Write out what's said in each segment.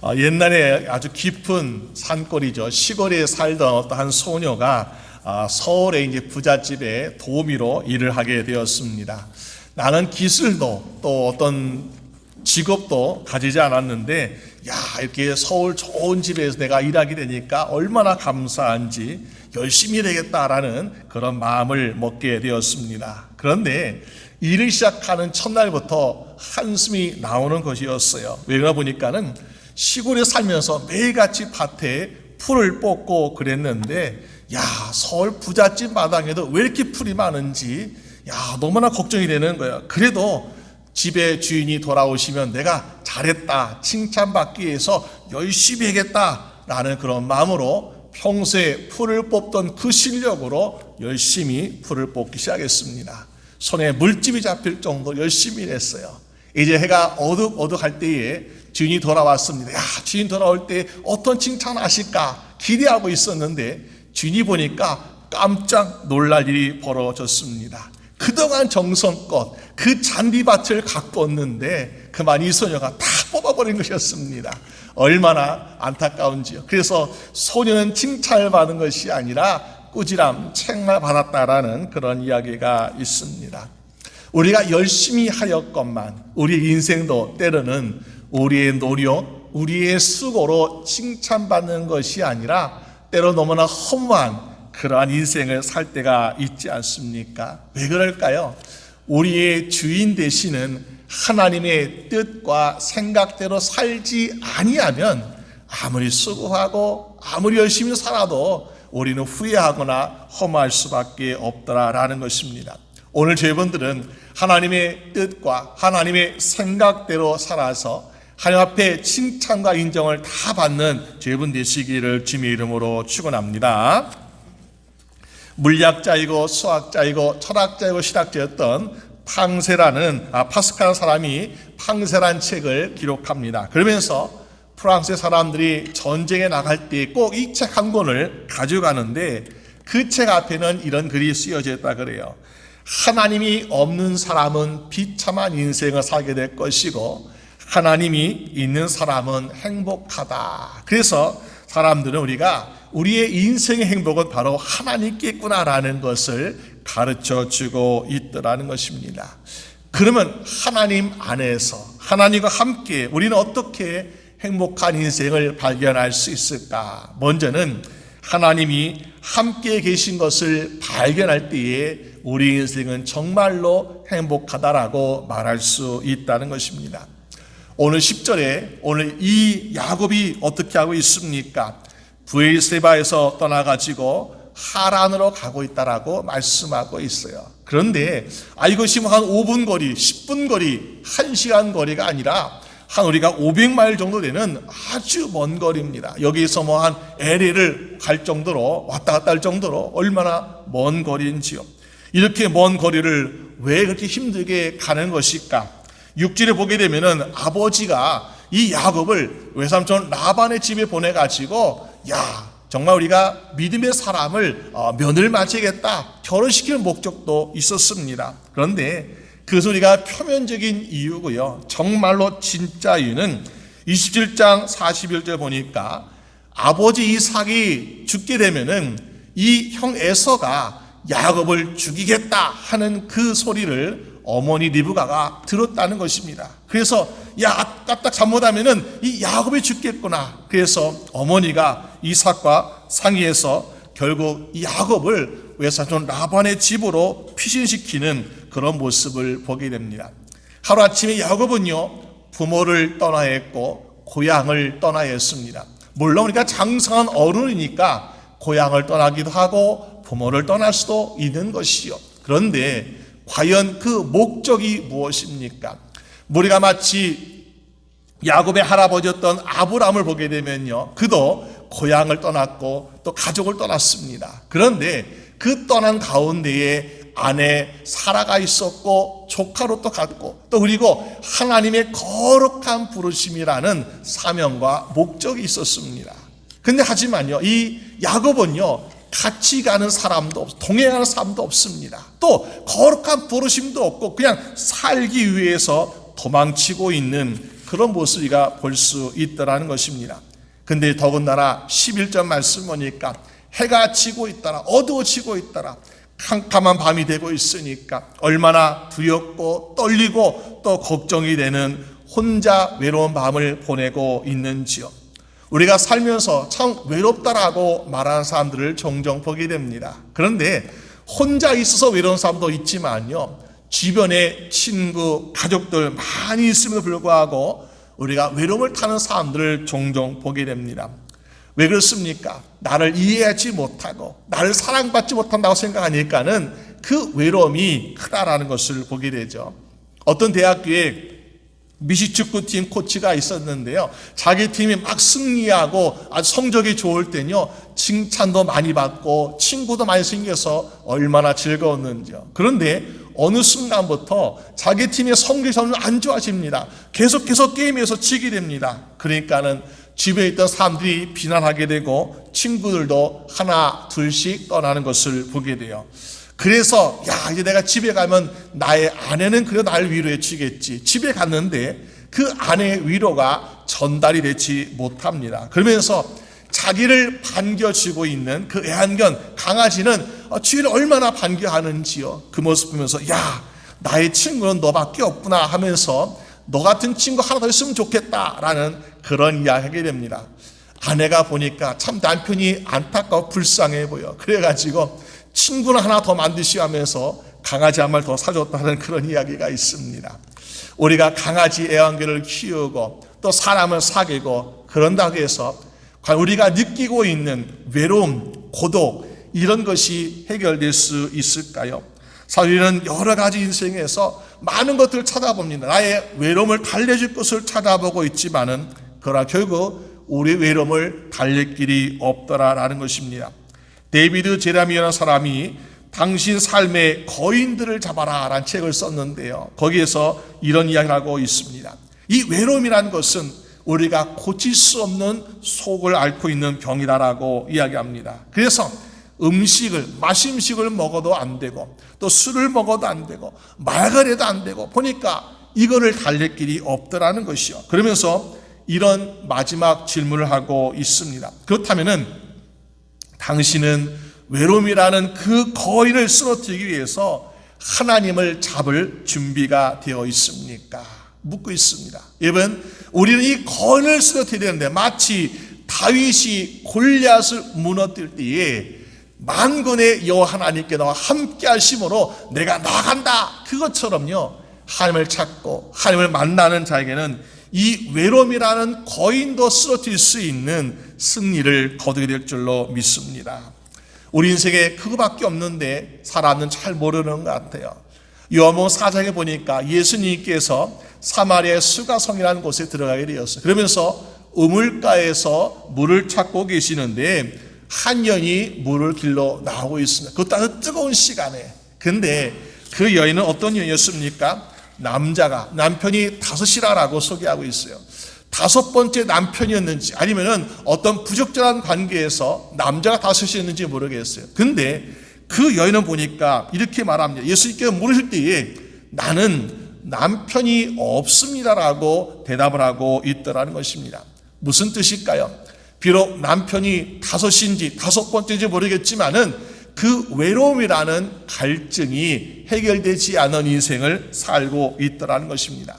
어, 옛날에 아주 깊은 산골이죠. 시골에 살던 어떤 한 소녀가 아, 서울의 이제 부잣집에 도우미로 일을 하게 되었습니다. 나는 기술도 또 어떤 직업도 가지지 않았는데, 야, 이렇게 서울 좋은 집에서 내가 일하게 되니까 얼마나 감사한지 열심히 되겠다라는 그런 마음을 먹게 되었습니다. 그런데 일을 시작하는 첫날부터 한숨이 나오는 것이었어요. 왜 그러나 보니까는 시골에 살면서 매일같이 밭에 풀을 뽑고 그랬는데, 야, 서울 부잣집 마당에도 왜 이렇게 풀이 많은지, 야, 너무나 걱정이 되는 거예요. 그래도 집에 주인이 돌아오시면 내가 잘했다, 칭찬받기 위해서 열심히 하겠다라는 그런 마음으로 평소에 풀을 뽑던 그 실력으로 열심히 풀을 뽑기 시작했습니다. 손에 물집이 잡힐 정도로 열심히 일했어요. 이제 해가 어둑 어둑할 때에 주인이 돌아왔습니다. 야, 주인 돌아올 때 어떤 칭찬 하실까 기대하고 있었는데 주인이 보니까 깜짝 놀랄 일이 벌어졌습니다. 그동안 정성껏 그 잔디밭을 가꿨는데 그만 이 소녀가 다 뽑아버린 것이었습니다. 얼마나 안타까운지요. 그래서 소녀는 칭찬을 받은 것이 아니라 꾸지람, 책만 받았다라는 그런 이야기가 있습니다. 우리가 열심히 하였건만 우리 인생도 때로는 우리의 노력, 우리의 수고로 칭찬받는 것이 아니라 때로 너무나 허무한 그러한 인생을 살 때가 있지 않습니까? 왜 그럴까요? 우리의 주인 되시는 하나님의 뜻과 생각대로 살지 아니하면 아무리 수고하고 아무리 열심히 살아도 우리는 후회하거나 허무할 수밖에 없더라라는 것입니다. 오늘 저희분들은 하나님의 뜻과 하나님의 생각대로 살아서 하나님 앞에 칭찬과 인정을 다 받는 저희분 되시기를 주님의 이름으로 축원합니다. 물리학자이고 수학자이고 철학자이고 신학자였던 팡세라는 아, 파스칼 사람이 팡세란 책을 기록합니다. 그러면서 프랑스의 사람들이 전쟁에 나갈 때 꼭 이 책 한 권을 가져가는데 그 책 앞에는 이런 글이 쓰여져 있다 그래요. 하나님이 없는 사람은 비참한 인생을 살게 될 것이고 하나님이 있는 사람은 행복하다. 그래서 사람들은 우리가 우리의 인생의 행복은 바로 하나님께 있구나라는 것을 가르쳐 주고 있더라는 것입니다. 그러면 하나님 안에서 하나님과 함께 우리는 어떻게 행복한 인생을 발견할 수 있을까? 먼저는 하나님이 함께 계신 것을 발견할 때에 우리 인생은 정말로 행복하다라고 말할 수 있다는 것입니다. 오늘 10절에 오늘 이 야곱이 어떻게 하고 있습니까? 부엘세바에서 떠나가지고 하란으로 가고 있다라고 말씀하고 있어요. 그런데 아 이것이 뭐한 5분 거리, 10분 거리, 1시간 거리가 아니라 한 우리가 500마일 정도 되는 아주 먼 거리입니다. 여기서 뭐 한 LA를 갈 정도로 왔다 갔다 할 정도로 얼마나 먼 거리인지요. 이렇게 먼 거리를 왜 그렇게 힘들게 가는 것일까? 육지를 보게 되면은 아버지가 이 야곱을 외삼촌 라반의 집에 보내 가지고 야 정말 우리가 믿음의 사람을 어, 면을 맞이겠다 결혼시키는 목적도 있었습니다. 그런데 그 소리가 표면적인 이유고요. 정말로 진짜 이유는 27장 41절 보니까 아버지 이삭이 죽게 되면은 이 형 에서가 야곱을 죽이겠다 하는 그 소리를 어머니 리브가가 들었다는 것입니다. 그래서 야 까딱 잘못하면은 이 야곱이 죽겠구나. 그래서 어머니가 이삭과 상의해서 결국 이 야곱을 외사촌 라반의 집으로 피신시키는 그런 모습을 보게 됩니다. 하루 아침에 야곱은요 부모를 떠나야 했고 고향을 떠나야 했습니다. 물론 우리가 장성한 어른이니까 고향을 떠나기도 하고 부모를 떠날 수도 있는 것이요. 그런데 과연 그 목적이 무엇입니까? 우리가 마치 야곱의 할아버지였던 아브람을 보게 되면요. 그도 고향을 떠났고 또 가족을 떠났습니다. 그런데 그 떠난 가운데에 아내 사라가 있었고 조카로 또 갔고 또 그리고 하나님의 거룩한 부르심이라는 사명과 목적이 있었습니다. 근데 하지만요. 이 야곱은요. 같이 가는 사람도 없, 동행하는 사람도 없습니다. 또 거룩한 부르심도 없고 그냥 살기 위해서 도망치고 있는 그런 모습 우리가 볼 수 있더라는 것입니다. 근데 더군다나 11절 말씀 보니까 해가 지고 있더라 어두워지고 있더라 캄캄한 밤이 되고 있으니까 얼마나 두렵고 떨리고 또 걱정이 되는 혼자 외로운 밤을 보내고 있는지요. 우리가 살면서 참 외롭다라고 말하는 사람들을 종종 보게 됩니다. 그런데 혼자 있어서 외로운 사람도 있지만요. 주변에 친구, 가족들 많이 있음에도 불구하고 우리가 외로움을 타는 사람들을 종종 보게 됩니다. 왜 그렇습니까? 나를 이해하지 못하고 나를 사랑받지 못한다고 생각하니까는 그 외로움이 크다라는 것을 보게 되죠. 어떤 대학교에 미식축구팀 코치가 있었는데요. 자기 팀이 막 승리하고 아주 성적이 좋을 때요. 칭찬도 많이 받고 친구도 많이 생겨서 얼마나 즐거웠는지요. 그런데 어느 순간부터 자기 팀의 성적이 점점 안 좋아집니다. 계속해서 게임에서 지게 됩니다. 그러니까는 집에 있던 사람들이 비난하게 되고 친구들도 하나 둘씩 떠나는 것을 보게 돼요. 그래서 야 이제 내가 집에 가면 나의 아내는 그래 나를 위로해 주겠지. 집에 갔는데 그 아내의 위로가 전달이 되지 못합니다. 그러면서 자기를 반겨주고 있는 그 애완견 강아지는 어, 주인을 얼마나 반겨하는지요. 그 모습 보면서 야 나의 친구는 너밖에 없구나 하면서 너 같은 친구 하나 더 있으면 좋겠다라는 그런 이야기 하게 됩니다. 아내가 보니까 참 남편이 안타까워 불쌍해 보여. 그래가지고 친구를 하나 더 만드시 하면서 강아지 한 마리 더 사줬다는 그런 이야기가 있습니다. 우리가 강아지 애완견을 키우고 또 사람을 사귀고 그런다고 해서 우리가 느끼고 있는 외로움, 고독 이런 것이 해결될 수 있을까요? 사실은 여러 가지 인생에서 많은 것들을 찾아봅니다. 나의 외로움을 달래줄 것을 찾아보고 있지만은 그러나 결국 우리 외로움을 달랠 길이 없더라라는 것입니다. 데이비드 제라미라는 사람이 당신 삶의 거인들을 잡아라 라는 책을 썼는데요. 거기에서 이런 이야기를 하고 있습니다. 이 외로움이라는 것은 우리가 고칠 수 없는 속을 앓고 있는 병이다라고 이야기합니다. 그래서 음식을 마심식을 먹어도 안 되고 또 술을 먹어도 안 되고 말거래도 안 되고 보니까 이거를 달랠 길이 없더라는 것이요. 그러면서 이런 마지막 질문을 하고 있습니다. 그렇다면은 당신은 외로움이라는 그 거인을 쓰러뜨리기 위해서 하나님을 잡을 준비가 되어 있습니까? 묻고 있습니다. 여러분, 우리는 이 거인을 쓰러뜨려야 되는데 마치 다윗이 골리앗을 무너뜨릴 때에 만군의 여호와 하나님께 나와 함께 하심으로 내가 나간다. 그것처럼요. 하나님을 찾고 하나님을 만나는 자에게는 이 외로움이라는 거인도 쓰러뜨릴 수 있는 승리를 거두게 될 줄로 믿습니다. 우리 인생에 그거밖에 없는데 사람은 잘 모르는 것 같아요. 요한복음 4장에 보니까 예수님께서 사마리아 수가성이라는 곳에 들어가게 되었어요. 그러면서 우물가에서 물을 찾고 계시는데 한 여인이 물을 길러 나오고 있습니다. 그것도 아주 뜨거운 시간에. 근데 그 여인은 어떤 여인이었습니까? 남자가 남편이 다섯이라라고 소개하고 있어요. 다섯 번째 남편이었는지 아니면은 어떤 부적절한 관계에서 남자가 다섯이었는지 모르겠어요. 근데 그 여인은 보니까 이렇게 말합니다. 예수님께서 물으실 때에 나는 남편이 없습니다라고 대답을 하고 있더라는 것입니다. 무슨 뜻일까요? 비록 남편이 다섯인지 다섯 번째인지 모르겠지만은 그 외로움이라는 갈증이 해결되지 않은 인생을 살고 있더라는 것입니다.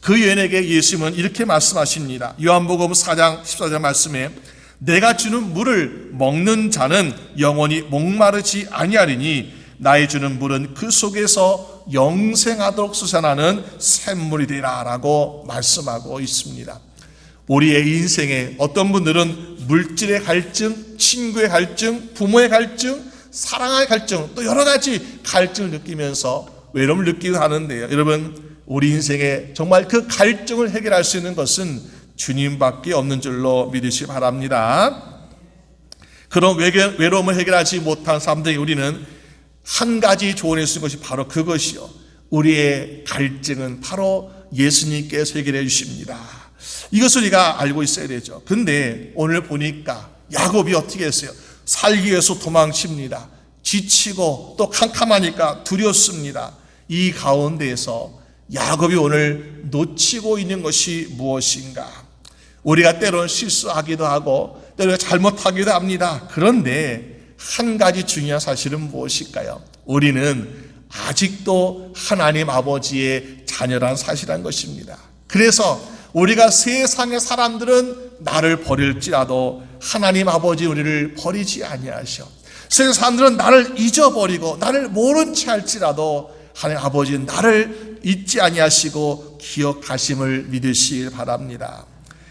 그 여인에게 예수님은 이렇게 말씀하십니다. 요한복음 4장 14절 말씀에 내가 주는 물을 먹는 자는 영원히 목마르지 아니하리니 나의 주는 물은 그 속에서 영생하도록 솟아나는 샘물이 되라라고 말씀하고 있습니다. 우리의 인생에 어떤 분들은 물질의 갈증, 친구의 갈증, 부모의 갈증, 사랑의 갈증, 또 여러 가지 갈증을 느끼면서 외로움을 느끼고 하는데요. 여러분, 우리 인생에 정말 그 갈증을 해결할 수 있는 것은 주님밖에 없는 줄로 믿으시 바랍니다. 그런 외로움을 해결하지 못한 사람들이 우리는 한 가지 조언해 주신 것이 바로 그것이요. 우리의 갈증은 바로 예수님께서 해결해 주십니다. 이것을 우리가 알고 있어야 되죠. 근데 오늘 보니까 야곱이 어떻게 했어요? 살기 위해서 도망칩니다. 지치고 또 캄캄하니까 두렵습니다. 이 가운데에서 야곱이 오늘 놓치고 있는 것이 무엇인가? 우리가 때로는 실수하기도 하고 때로는 잘못하기도 합니다. 그런데 한 가지 중요한 사실은 무엇일까요? 우리는 아직도 하나님 아버지의 자녀란 사실한 것입니다. 그래서 우리가 세상의 사람들은 나를 버릴지라도 하나님 아버지 우리를 버리지 아니하셔. 세상 사람들은 나를 잊어버리고 나를 모른 채 할지라도 하나님 아버지는 나를 잊지 아니하시고 기억하심을 믿으시길 바랍니다.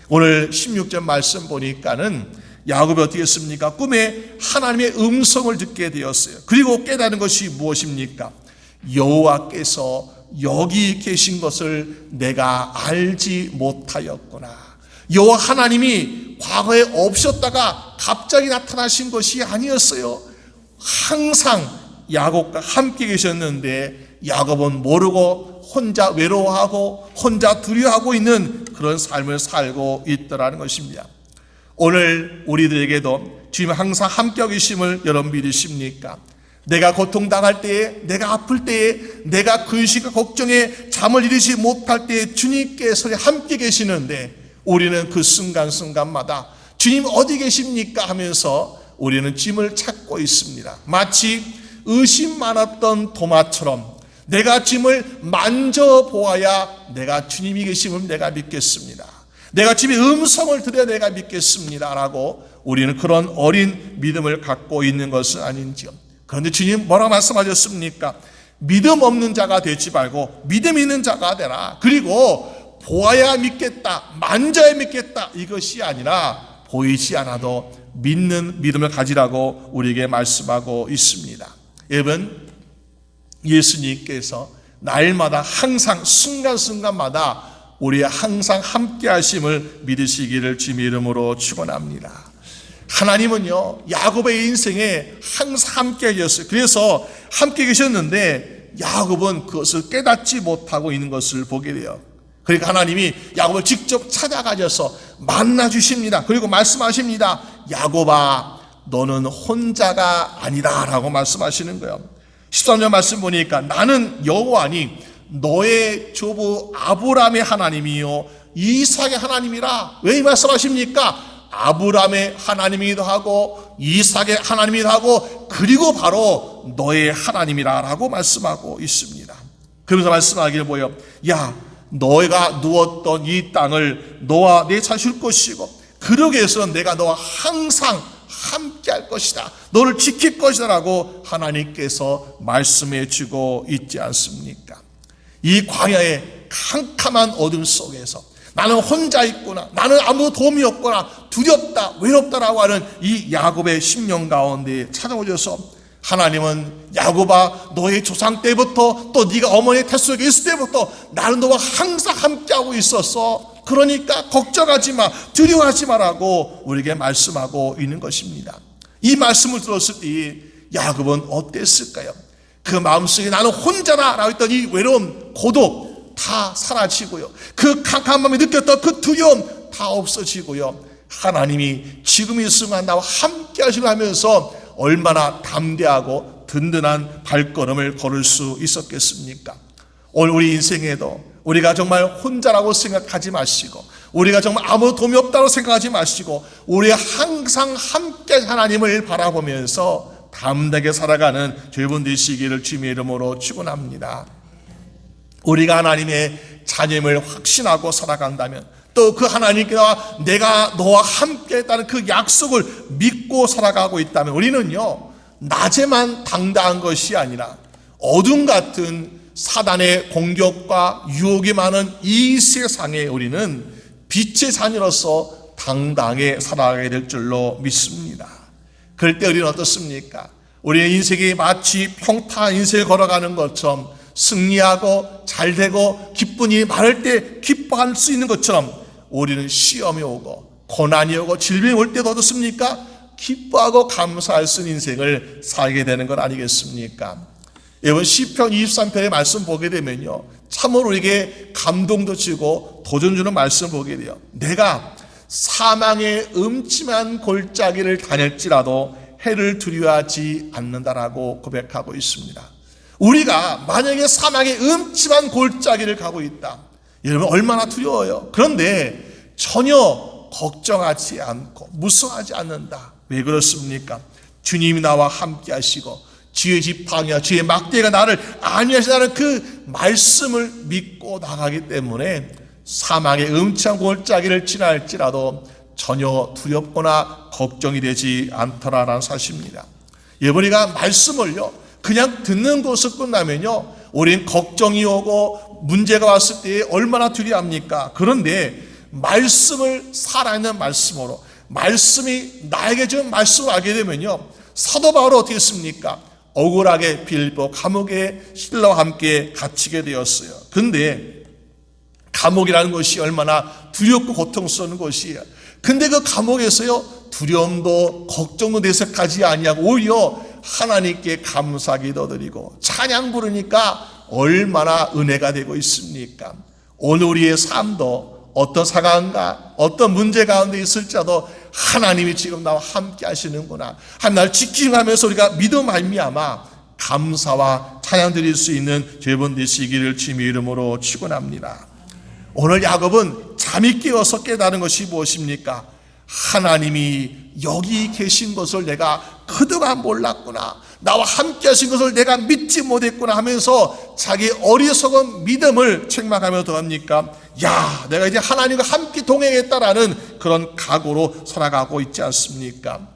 오늘 16절 말씀 보니까는 야곱이 어떻게 했습니까? 꿈에 하나님의 음성을 듣게 되었어요. 그리고 깨달은 것이 무엇입니까? 여호와께서 여기 계신 것을 내가 알지 못하였구나. 여호와 하나님이 과거에 없었다가 갑자기 나타나신 것이 아니었어요. 항상 야곱과 함께 계셨는데 야곱은 모르고 혼자 외로워하고 혼자 두려워하고 있는 그런 삶을 살고 있더라는 것입니다. 오늘 우리들에게도 주님 항상 함께 계심을 여러분 믿으십니까? 내가 고통당할 때에, 내가 아플 때에, 내가 근심과 걱정에 잠을 이루지 못할 때에 주님께서 함께 계시는데 우리는 그 순간순간마다 주님 어디 계십니까 하면서 우리는 짐을 찾고 있습니다. 마치 의심 많았던 도마처럼 내가 짐을 만져보아야 내가 주님이 계심을 내가 믿겠습니다. 내가 주님의 음성을 들어야 내가 믿겠습니다. 라고 우리는 그런 어린 믿음을 갖고 있는 것은 아닌지요. 그런데 주님 뭐라 말씀하셨습니까? 믿음 없는 자가 되지 말고 믿음 있는 자가 되라. 그리고 보아야 믿겠다, 만져야 믿겠다 이것이 아니라 보이지 않아도 믿는 믿음을 가지라고 우리에게 말씀하고 있습니다. 여러분 예수님께서 날마다 항상 순간순간마다 우리의 항상 함께 하심을 믿으시기를 주님의 이름으로 축원합니다. 하나님은요, 야곱의 인생에 항상 함께 계셨어요. 그래서 함께 계셨는데, 야곱은 그것을 깨닫지 못하고 있는 것을 보게 돼요. 그러니까 하나님이 야곱을 직접 찾아가셔서 만나 주십니다. 그리고 말씀하십니다. 야곱아, 너는 혼자가 아니다. 라고 말씀하시는 거예요. 13절 말씀 보니까 나는 여호와니 너의 조부 아브라함의 하나님이요 이삭의 하나님이라 왜 이 말씀하십니까? 아브라함의 하나님이기도 하고 이삭의 하나님이기도 하고 그리고 바로 너의 하나님이라라고 말씀하고 있습니다. 그러면서 말씀하기를 보여 야 너가 누웠던 이 땅을 너와 내 자실 것이고 그러기 위해서 내가 너와 항상 함께 할 것이다. 너를 지킬 것이다 라고 하나님께서 말씀해 주고 있지 않습니까? 이 광야의 캄캄한 어둠 속에서 나는 혼자 있구나. 나는 아무 도움이 없구나. 두렵다, 외롭다라고 하는 이 야곱의 심령 가운데 찾아오셔서 하나님은 야곱아 너의 조상 때부터 또 네가 어머니의 태 속에 있을 때부터 나는 너와 항상 함께하고 있었어. 그러니까 걱정하지 마, 두려워하지 마라고 우리에게 말씀하고 있는 것입니다. 이 말씀을 들었을 때 야곱은 어땠을까요? 그 마음속에 나는 혼자다 라고 했던 이 외로움, 고독 다 사라지고요. 그 캄캄함이 느꼈던 그 두려움 다 없어지고요. 하나님이 지금 이 순간 나와 함께 하시려 하면서 얼마나 담대하고 든든한 발걸음을 걸을 수 있었겠습니까? 오늘 우리 인생에도 우리가 정말 혼자라고 생각하지 마시고 우리가 정말 아무 도움이 없다고 생각하지 마시고 우리 항상 함께 하나님을 바라보면서 담대하게 살아가는 저분 되시기를 주님의 이름으로 축원합니다. 우리가 하나님의 자녀임을 확신하고 살아간다면 또 그 하나님께와 내가 너와 함께 했다는 그 약속을 믿고 살아가고 있다면 우리는요 낮에만 당당한 것이 아니라 어둠 같은 사단의 공격과 유혹이 많은 이 세상에 우리는 빛의 자녀로서 당당하게 살아가게 될 줄로 믿습니다. 그럴 때 우리는 어떻습니까? 우리의 인생이 마치 평탄 인생을 걸어가는 것처럼 승리하고 잘되고 기쁜 일이 많을 때 기뻐할 수 있는 것처럼 우리는 시험이 오고 고난이 오고 질병이 올 때도 어떻습니까? 기뻐하고 감사할 수 있는 인생을 살게 되는 것 아니겠습니까? 여러분 시편 23편의 말씀 보게 되면요. 참으로 우리에게 감동도 주고 도전 주는 말씀 보게 돼요. 내가 사망의 음침한 골짜기를 다닐지라도 해를 두려워하지 않는다라고 고백하고 있습니다. 우리가 만약에 사망의 음침한 골짜기를 가고 있다. 여러분 얼마나 두려워요. 그런데 전혀 걱정하지 않고 무서워하지 않는다. 왜 그렇습니까? 주님이 나와 함께 하시고 주의 지팡이와 주의 막대가 나를 안위하시다는 그 말씀을 믿고 나가기 때문에 사망의 음침한 골짜기를 지날지라도 전혀 두렵거나 걱정이 되지 않더라라는 사실입니다. 예버리가 말씀을요 그냥 듣는 것을 끝나면요 우린 걱정이 오고 문제가 왔을 때 얼마나 두려합니까? 그런데 말씀을 살아있는 말씀으로 말씀이 나에게 좀 말씀을 하게 되면요 사도 바울은 어떻게 했습니까? 억울하게 빌보 감옥에 신라와 함께 갇히게 되었어요. 근데 감옥이라는 것이 얼마나 두렵고 고통스러운 것이에요. 근데 그 감옥에서요 두려움도 걱정도 내색하지 아니하고 오히려 하나님께 감사 기도 드리고 찬양 부르니까 얼마나 은혜가 되고 있습니까? 오늘 우리의 삶도 어떤 상황과 어떤 문제 가운데 있을지라도 하나님이 지금 나와 함께 하시는구나. 한날 지키면서 우리가 믿음 말미암아 감사와 찬양 드릴 수 있는 죄번 되시기를 주님의 이름으로 축원합니다. 오늘 야곱은 잠이 깨어서 깨달은 것이 무엇입니까? 하나님이 여기 계신 것을 내가 그동안 몰랐구나. 나와 함께 하신 것을 내가 믿지 못했구나 하면서 자기 어리석은 믿음을 책망하며 더합니까? 야, 내가 이제 하나님과 함께 동행했다라는 그런 각오로 살아가고 있지 않습니까?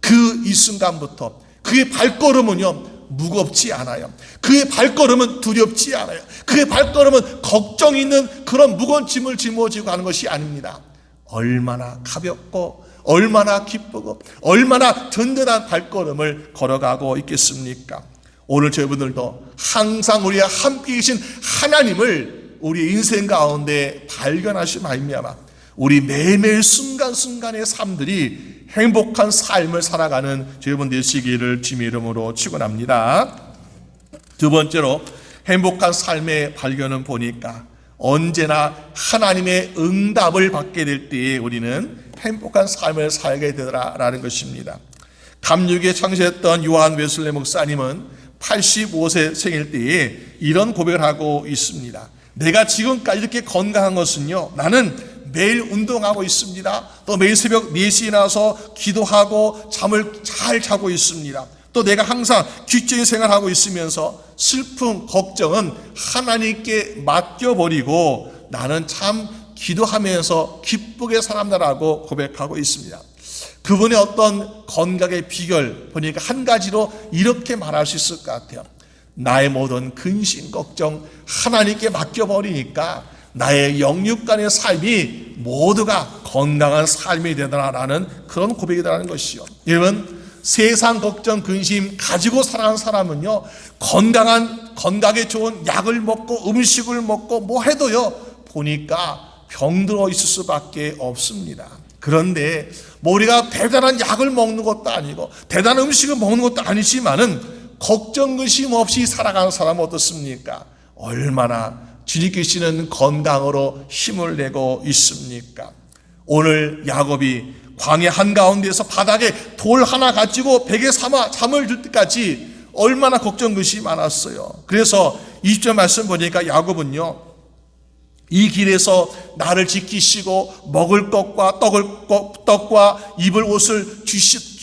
그 이 순간부터 그의 발걸음은요, 무겁지 않아요. 그의 발걸음은 두렵지 않아요. 그의 발걸음은 걱정 있는 그런 무거운 짐을 짊어지고 가는 것이 아닙니다. 얼마나 가볍고 얼마나 기쁘고 얼마나 든든한 발걸음을 걸어가고 있겠습니까? 오늘 저희분들도 항상 우리와 함께 계신 하나님을 우리 인생 가운데 발견하시 말미암아 우리 매일매일 순간순간의 삶들이 행복한 삶을 살아가는 저희분 되시기를 주님의 이름으로 축원합니다. 두 번째로 행복한 삶의 발견은 보니까 언제나 하나님의 응답을 받게 될 때에 우리는 행복한 삶을 살게 되더라라는 것입니다. 감육에 창시했던 요한 웨슬레 목사님은 85세 생일 때에 이런 고백을 하고 있습니다. 내가 지금까지 이렇게 건강한 것은요, 나는 매일 운동하고 있습니다. 또 매일 새벽 4시에 나서 기도하고 잠을 잘 자고 있습니다. 또 내가 항상 규칙적인 생활하고 있으면서 슬픔, 걱정은 하나님께 맡겨버리고 나는 참 기도하면서 기쁘게 살았다라고 고백하고 있습니다. 그분의 어떤 건강의 비결 보니까 한 가지로 이렇게 말할 수 있을 것 같아요. 나의 모든 근심, 걱정 하나님께 맡겨버리니까 나의 영육간의 삶이 모두가 건강한 삶이 되더라라는 그런 고백이라는 것이요. 여러분, 세상 걱정, 근심 가지고 살아가는 사람은요, 건강한, 건강에 좋은 약을 먹고 음식을 먹고 뭐 해도요, 보니까 병들어 있을 수밖에 없습니다. 그런데 뭐 우리가 대단한 약을 먹는 것도 아니고 대단한 음식을 먹는 것도 아니지만은 걱정 근심 없이 살아가는 사람은 어떻습니까? 얼마나 주님께 주시는 건강으로 힘을 내고 있습니까? 오늘 야곱이 광야 한가운데서 바닥에 돌 하나 가지고 베개 삼아 잠을 들 때까지 얼마나 걱정 것이 많았어요. 그래서 20절 말씀 보니까 야곱은요. 이 길에서 나를 지키시고 먹을 것과 떡을 떡과 입을 옷을 주시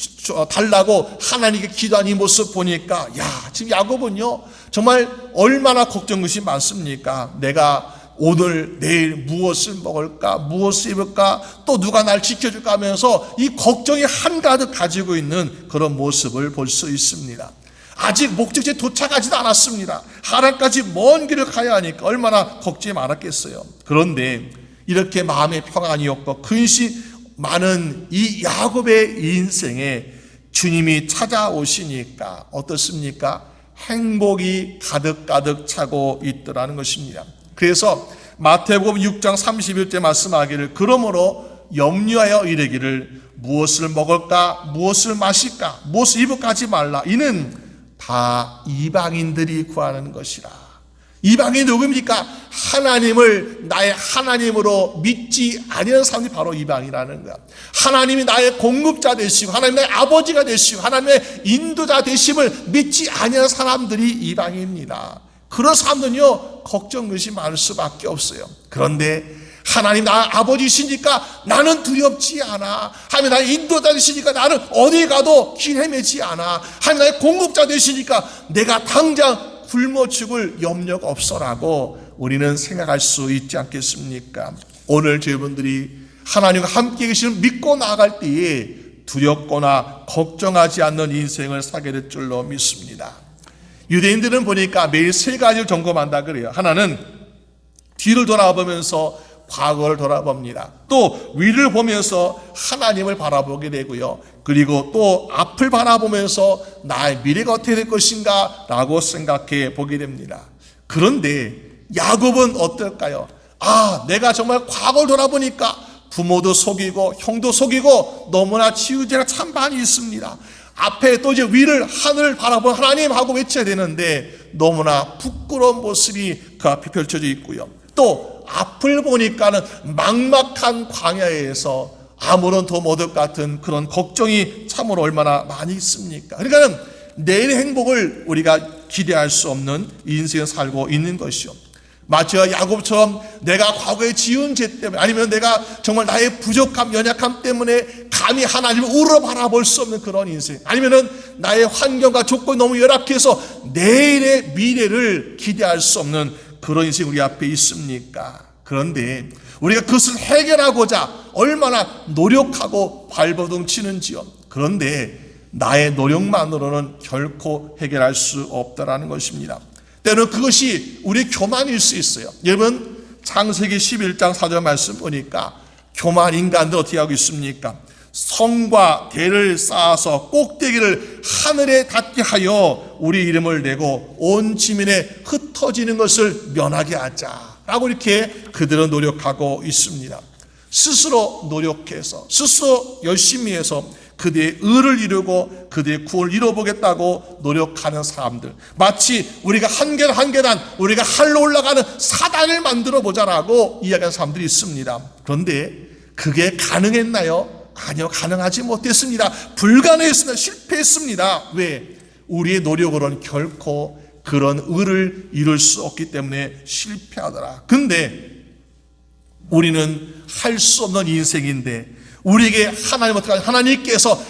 달라고 하나님께 기도한 이 모습 보니까 야 지금 야곱은요 정말 얼마나 걱정 것이 많습니까? 내가 오늘 내일 무엇을 먹을까 무엇을 입을까 또 누가 날 지켜줄까 하면서 이 걱정이 한가득 가지고 있는 그런 모습을 볼 수 있습니다. 아직 목적지에 도착하지도 않았습니다. 하나까지 먼 길을 가야 하니까 얼마나 걱정이 많았겠어요. 그런데 이렇게 마음의 평안이 없고 근심 많은 이 야곱의 인생에 주님이 찾아오시니까 어떻습니까? 행복이 가득가득 차고 있더라는 것입니다. 그래서 마태복음 6장 31절 말씀하기를 그러므로 염려하여 이르기를 무엇을 먹을까 무엇을 마실까 무엇을 입을까 하지 말라 이는 다 이방인들이 구하는 것이라 이방인이 누굽니까? 하나님을 나의 하나님으로 믿지 아니하는 사람이 바로 이방이라는 거야. 하나님이 나의 공급자 되시고 하나님 나의 아버지가 되시고 하나님의 인도자 되심을 믿지 아니하는 사람들이 이방입니다. 그런 사람들은요 걱정 것이 많을 수밖에 없어요. 그런데 하나님 나 아버지시니까 나는 두렵지 않아. 하나님 나의 인도자 되시니까 나는 어디 가도 길 헤매지 않아. 하나님 나의 공급자 되시니까 내가 당장 굶어 죽을 염려가 없어라고 우리는 생각할 수 있지 않겠습니까? 오늘 저분들이 하나님과 함께 계시는 믿고 나아갈 때에 두렵거나 걱정하지 않는 인생을 사게 될 줄로 믿습니다. 유대인들은 보니까 매일 세 가지를 점검한다 그래요. 하나는 뒤를 돌아보면서 과거를 돌아봅니다. 또 위를 보면서 하나님을 바라보게 되고요. 그리고 또 앞을 바라보면서 나의 미래가 어떻게 될 것인가 라고 생각해 보게 됩니다. 그런데 야곱은 어떨까요? 아, 내가 정말 과거를 돌아보니까 부모도 속이고 형도 속이고 너무나 치우제가 참 많이 있습니다. 앞에 또 이제 위를 하늘을 바라본 하나님 하고 외쳐야 되는데 너무나 부끄러운 모습이 그 앞에 펼쳐져 있고요. 또 앞을 보니까는 막막한 광야에서 아무런 도 못할 것 같은 그런 걱정이 참으로 얼마나 많이 있습니까? 그러니까는 내일의 행복을 우리가 기대할 수 없는 인생을 살고 있는 것이요. 마치 야곱처럼 내가 과거에 지은 죄 때문에 아니면 내가 정말 나의 부족함, 연약함 때문에 감히 하나님을 우러 바라볼 수 없는 그런 인생 아니면은 나의 환경과 조건이 너무 열악해서 내일의 미래를 기대할 수 없는 그런 인생 우리 앞에 있습니까? 그런데 우리가 그것을 해결하고자 얼마나 노력하고 발버둥 치는지요. 그런데 나의 노력만으로는 결코 해결할 수 없다라는 것입니다. 때는 그것이 우리 교만일 수 있어요. 여러분 창세기 11장 4절 말씀 보니까 교만 인간들 어떻게 하고 있습니까? 성과 대를 쌓아서 꼭대기를 하늘에 닿게 하여 우리 이름을 내고 온 지면에 흩어지는 것을 면하게 하자라고 이렇게 그들은 노력하고 있습니다. 스스로 노력해서 스스로 열심히 해서 그들의 의를 이루고 그들의 구원을 이루어보겠다고 노력하는 사람들. 마치 우리가 한 계단 한 계단 우리가 할로 올라가는 사단을 만들어 보자라고 이야기하는 사람들이 있습니다. 그런데 그게 가능했나요? 아니요, 가능하지 못했습니다. 불가능했습니다. 실패했습니다. 왜? 우리의 노력으로는 결코 그런 의를 이룰 수 없기 때문에 실패하더라. 근데 우리는 할 수 없는 인생인데 우리에게 하나님 어떻게 하나님께서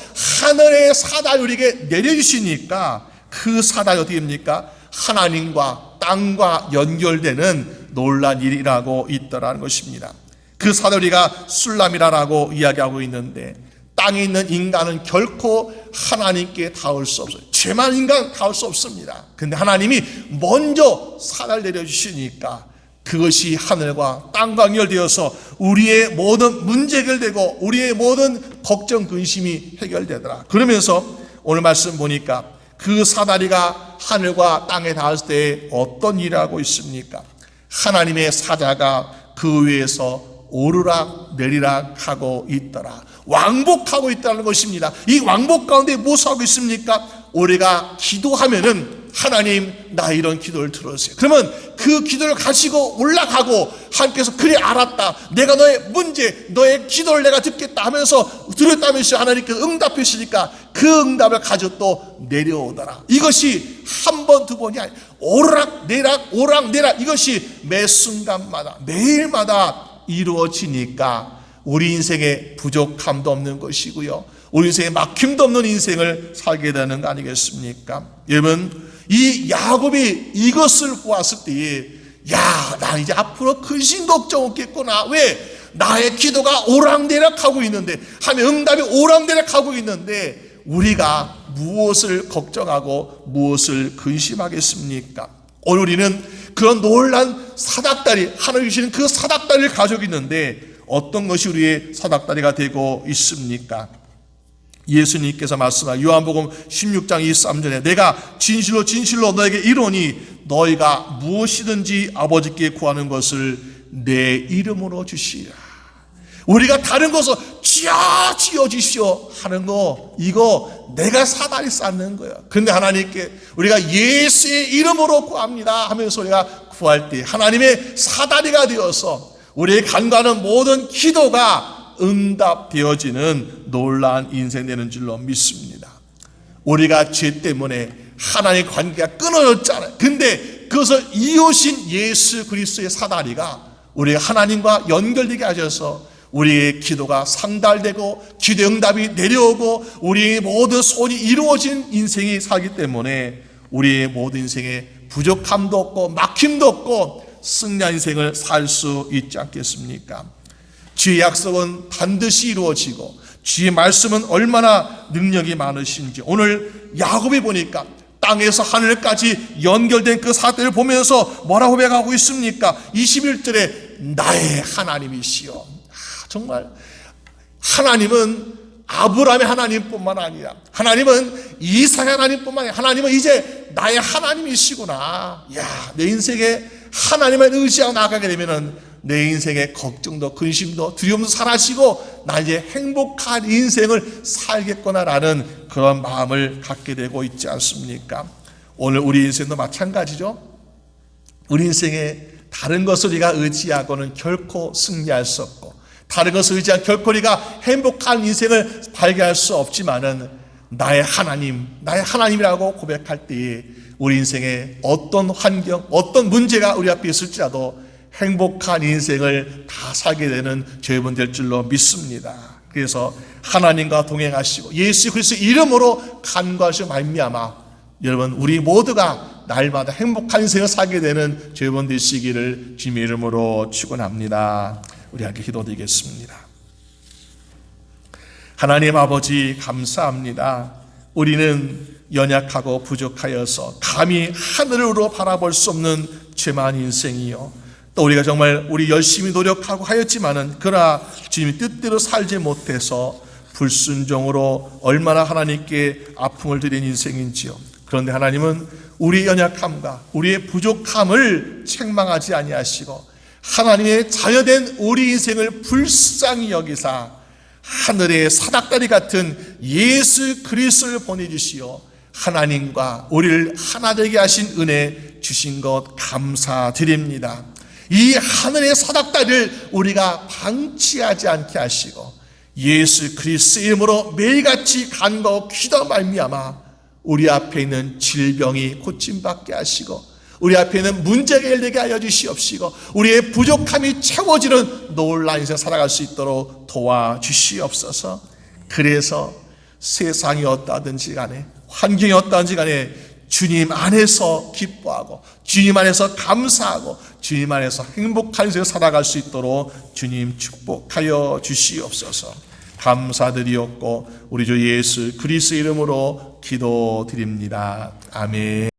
하늘의 사단 우리에게 내려주시니까 그 사단이 어떻게 됩니까? 하나님과 땅과 연결되는 놀란 일이라고 있더라는 것입니다. 그 사단 우리가 술람이라고 이야기하고 있는데 땅에 있는 인간은 결코 하나님께 닿을 수 없어요. 죄만 인간 닿을 수 없습니다. 근데 하나님이 먼저 사단을 내려주시니까 그것이 하늘과 땅과 연결되어서 우리의 모든 문제 해결되고 우리의 모든 걱정 근심이 해결되더라. 그러면서 오늘 말씀 보니까 그 사다리가 하늘과 땅에 닿았을 때 어떤 일을 하고 있습니까? 하나님의 사자가 그 위에서 오르락 내리락 하고 있더라. 왕복하고 있다는 것입니다. 이 왕복 가운데 무엇 하고 있습니까? 우리가 기도하면은 하나님 나 이런 기도를 들어주세요. 그러면 그 기도를 가지고 올라가고 하나님께서 그래 알았다. 내가 너의 문제, 너의 기도를 내가 듣겠다 하면서 들었다면서 하나님께서 응답해 주시니까 그 응답을 가지고 또 내려오더라. 이것이 한 번, 두 번이 아니 오르락 내락 오락 내락 이것이 매 순간마다 매일마다 이루어지니까 우리 인생에 부족함도 없는 것이고요. 우리 인생에 막힘도 없는 인생을 살게 되는 거 아니겠습니까? 여러분, 이 야곱이 이것을 보았을 때에 야, 나 이제 앞으로 근심 걱정 없겠구나. 왜? 나의 기도가 오랑대락하고 있는데, 하면 응답이 오랑대락하고 있는데, 우리가 무엇을 걱정하고 무엇을 근심하겠습니까? 오늘 우리는 그런 놀란 사닥다리, 하나님 주시는 그 사닥다리를 가지고 있는데, 어떤 것이 우리의 사닥다리가 되고 있습니까? 예수님께서 말씀하 요한복음 16장 23절에 내가 진실로 진실로 너에게 이르니 너희가 무엇이든지 아버지께 구하는 것을 내 이름으로 주시라. 우리가 다른 것을 지어 지어 주시오 하는 거 이거 내가 사다리 쌓는 거야. 근데 하나님께 우리가 예수의 이름으로 구합니다 하면서 우리가 부활 때 하나님의 사다리가 되어서 우리의 간과하는 모든 기도가 응답되어지는 놀라운 인생 되는 줄로 믿습니다. 우리가 죄 때문에 하나님 관계가 끊어졌잖아요. 근데 그것을 이으신 예수 그리스도의 사다리가 우리 하나님과 연결되게 하셔서 우리의 기도가 상달되고 기도 응답이 내려오고 우리의 모든 소원이 이루어진 인생이 살기 때문에 우리의 모든 인생에 부족함도 없고 막힘도 없고 승리한 인생을 살 수 있지 않겠습니까? 주의 약속은 반드시 이루어지고 주의 말씀은 얼마나 능력이 많으신지 오늘 야곱이 보니까 땅에서 하늘까지 연결된 그 사태를 보면서 뭐라고 고백하고 있습니까? 21절에 나의 하나님이시여 아, 정말 하나님은 아브라함의 하나님뿐만 아니라 하나님은 이삭의 하나님뿐만 아니라 하나님은 이제 나의 하나님이시구나. 야, 내 인생에 하나님을 의지하고 나가게 되면은 내 인생의 걱정도 근심도 두려움도 사라지고 나 이제 행복한 인생을 살겠구나라는 그런 마음을 갖게 되고 있지 않습니까? 오늘 우리 인생도 마찬가지죠. 우리 인생에 다른 것을 우리가 의지하고는 결코 승리할 수 없고 다른 것을 의지한 결코 우리가 행복한 인생을 발견할 수 없지만은 나의 하나님, 나의 하나님이라고 고백할 때에 우리 인생에 어떤 환경, 어떤 문제가 우리 앞에 있을지라도 행복한 인생을 다 살게 되는 저여러분 될 줄로 믿습니다. 그래서 하나님과 동행하시고 예수 그리스도 이름으로 간과하시고 말미암아 여러분 우리 모두가 날마다 행복한 인생을 살게 되는 저여러분 되시기를 주님의 이름으로 축원합니다. 우리 함께 기도드리겠습니다. 하나님 아버지 감사합니다. 우리는 연약하고 부족하여서 감히 하늘으로 바라볼 수 없는 죄만 인생이요. 또 우리가 정말 우리 열심히 노력하고 하였지만은 그러나 주님이 뜻대로 살지 못해서 불순종으로 얼마나 하나님께 아픔을 드린 인생인지요. 그런데 하나님은 우리의 연약함과 우리의 부족함을 책망하지 아니하시고 하나님의 자녀된 우리 인생을 불쌍히 여기사 하늘의 사닥다리 같은 예수 그리스도를 보내주시어 하나님과 우리를 하나 되게 하신 은혜 주신 것 감사드립니다. 이 하늘의 사닥다리를 우리가 방치하지 않게 하시고 예수 그리스도 이름으로 매일같이 간과하고 기도 말미암아 우리 앞에 있는 질병이 고침받게 하시고 우리 앞에 있는 문제가 해결되게 하여 주시옵시고 우리의 부족함이 채워지는 놀라운 인생 살아갈 수 있도록 도와주시옵소서. 그래서 세상이 어떠하든지 간에 환경이 어떠한지 간에 주님 안에서 기뻐하고 주님 안에서 감사하고 주님 안에서 행복한 인생을 살아갈 수 있도록 주님 축복하여 주시옵소서 감사드리옵고 우리 주 예수 그리스도 이름으로 기도드립니다. 아멘.